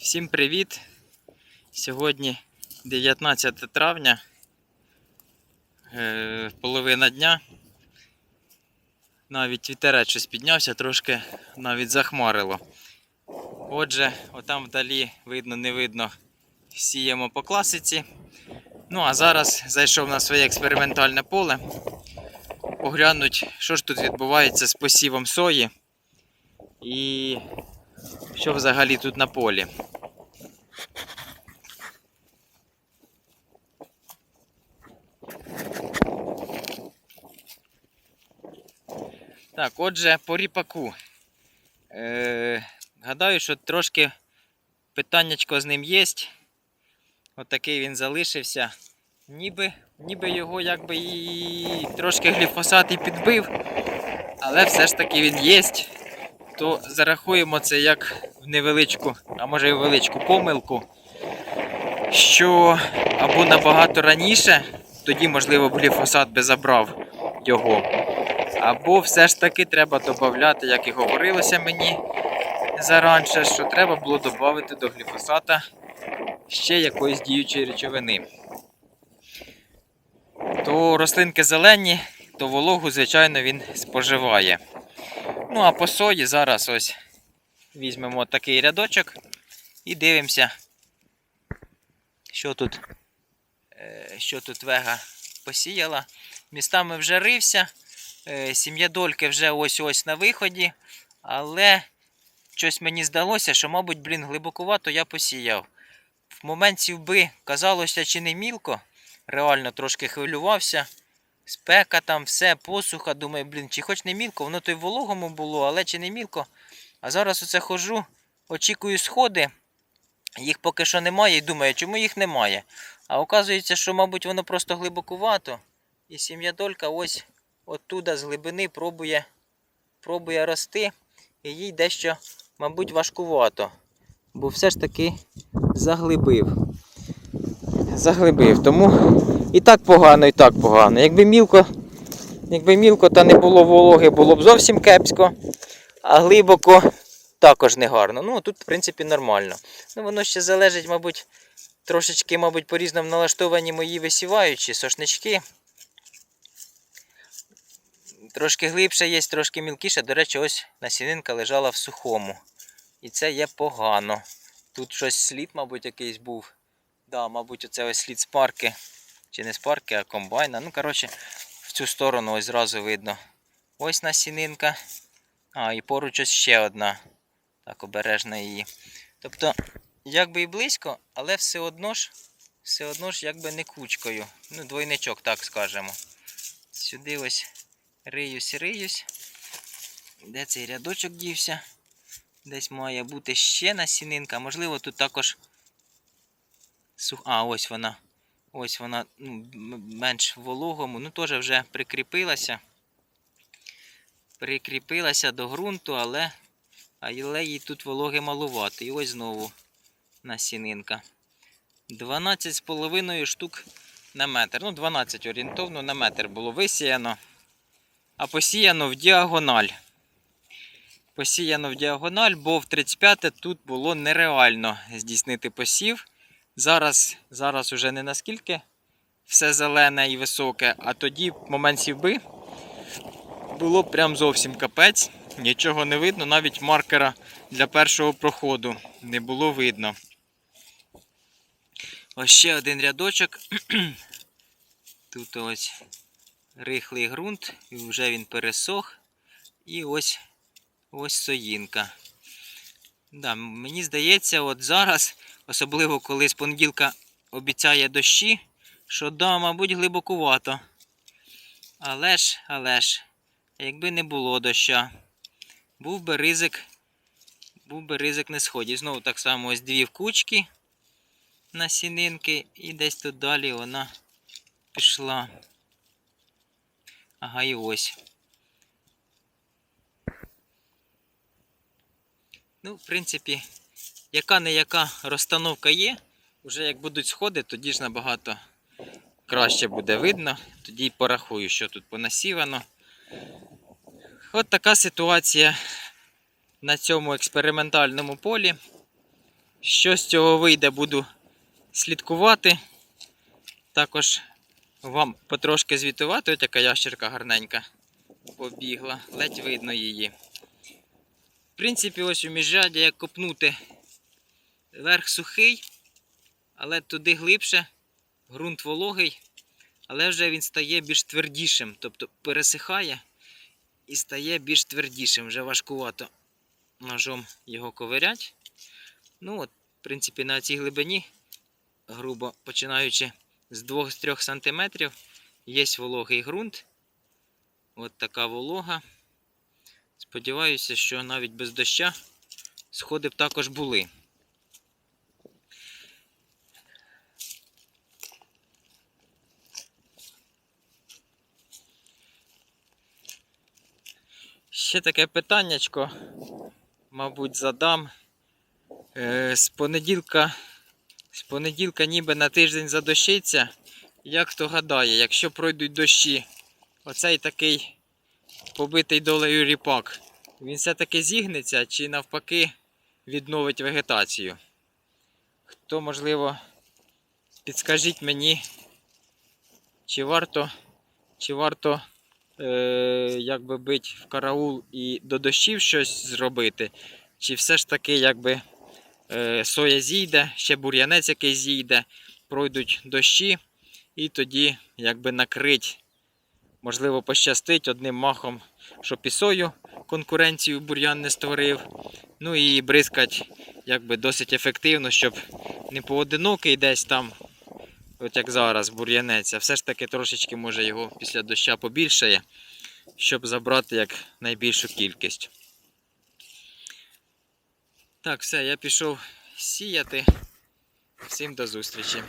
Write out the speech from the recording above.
Всім привіт! Сьогодні 19 травня, е, половина дня. Навіть вітерець щось піднявся, трошки навіть захмарило. Отже, отам вдалі видно, не видно, сіємо по класиці. Ну а зараз зайшов на своє експериментальне поле. Поглянуть, що ж тут відбувається з посівом сої і що взагалі тут на полі. Так, отже, по ріпаку. Е, гадаю, що трошки питаннячко з ним є. Отакий він залишився. Ніби, ніби його якби і трошки гліфосат і підбив, але все ж таки він є. То зарахуємо це як в невеличку, а може і величку помилку, що або набагато раніше, тоді, можливо, гліфосат би забрав його. Або все ж таки треба додати, як і говорилося мені заранше, що треба було додати до гліфосата ще якоїсь діючої речовини. То рослинки зелені, то вологу, звичайно, він споживає. Ну, а по сої зараз ось візьмемо такий рядочок і дивимося, що тут, е, що тут вега посіяла. Містами вже рився. Е, Сім'я дольки вже ось-ось на виході, але щось мені здалося, що, мабуть, блін, глибокувато я посіяв. В момент сівби казалося, чи не мілко, реально трошки хвилювався. Спека там, все, посуха. Думаю, блін, чи хоч не мілко, воно то й вологому було, але чи не мілко. А зараз оце хожу, очікую сходи. Їх поки що немає і думаю, чому їх немає. А оказується, що, мабуть, воно просто глибокувато. І сім'я долька ось оттуда з глибини пробує, пробує рости, і їй дещо, мабуть, важкувато. Бо все ж таки заглибив. Заглибив. Тому і так погано, і так погано. Якби мілко, якби мілко та не було вологи, було б зовсім кепсько, а глибоко також не гарно. Ну, тут, в принципі, нормально. Ну, воно ще залежить, мабуть, трошечки, мабуть, по-різному налаштовані мої висіваючі сошнички. Трошки глибше є, трошки мілкіше. До речі, ось насінинка лежала в сухому. І це є погано. Тут щось слід, мабуть, якийсь був. Да, мабуть, оце ось слід спарки. Чи не спарки, а комбайна. Ну, коротше, в цю сторону ось зразу видно. Ось насінинка. А, і поруч ось ще одна. Так, обережно її. Тобто, якби і близько, але все одно ж, все одно ж якби не кучкою. Ну, двойничок, так скажемо. Сюди ось риюсь, риюсь. Де цей рядочок дівся? Десь має бути ще насінинка. Можливо, тут також. А, ось вона. Ось вона ну, менш вологому. Ну, теж вже прикріпилася. Прикріпилася до ґрунту, але, але їй тут вологи малувати. І ось знову насінинка. 12,5 штук на метр. Ну, 12 орієнтовно на метр було висіяно. А посіяно в діагональ. Посіяно в діагональ, бо в 35 тут було нереально здійснити посів. Зараз, зараз уже не наскільки все зелене і високе, а тоді в момент сівби було прям зовсім капець. Нічого не видно, навіть маркера для першого проходу не було видно. Ось ще один рядочок. Тут ось рихлий ґрунт, і вже він пересох. І ось ось соїнка. Да, мені здається, от зараз, особливо коли з понеділка обіцяє дощі, що да, мабуть, глибокувато. Але ж, але ж, якби не було доща, був би ризик, був би ризик не сходів. Знову так само ось дві в кучки насінинки, і десь тут далі вона пішла. Ага, і ось. Ну, в принципі, яка не яка розстановка є. Вже як будуть сходи, тоді ж набагато краще буде видно. Тоді й порахую, що тут понасівано. От така ситуація на цьому експериментальному полі. Що з цього вийде, буду слідкувати. Також вам потрошки звітувати. Ось яка ящерка гарненька побігла, ледь видно її. Принципі, ось у міжряді як копнути верх сухий, але туди глибше, ґрунт вологий, але вже він стає більш твердішим, тобто пересихає і стає більш твердішим. Вже важкувато ножом його ковирять. Ну, от, в принципі, на цій глибині, грубо починаючи з 2-3 см, є вологий ґрунт. От така волога. Сподіваюся, що навіть без доща сходи б також були. Ще таке питаннячко, мабуть, задам. Е, з понеділка, з понеділка ніби на тиждень задощиться. Як хто гадає, якщо пройдуть дощі, оцей такий побитий долею ріпак, він все-таки зігнеться чи навпаки відновить вегетацію? Хто, можливо, підскажіть мені, чи варто, чи варто е, якби бить в караул і до дощів щось зробити, чи все ж таки якби е, соя зійде, ще бур'янець якийсь зійде, пройдуть дощі, і тоді якби накрить, можливо, пощастить одним махом, щоб і сою конкуренцію бур'ян не створив. Ну і бризкать якби досить ефективно, щоб не поодинокий десь там, от як зараз, бур'янець, а все ж таки трошечки може його після доща побільшає, щоб забрати як найбільшу кількість. Так, все, я пішов сіяти. Всім до зустрічі.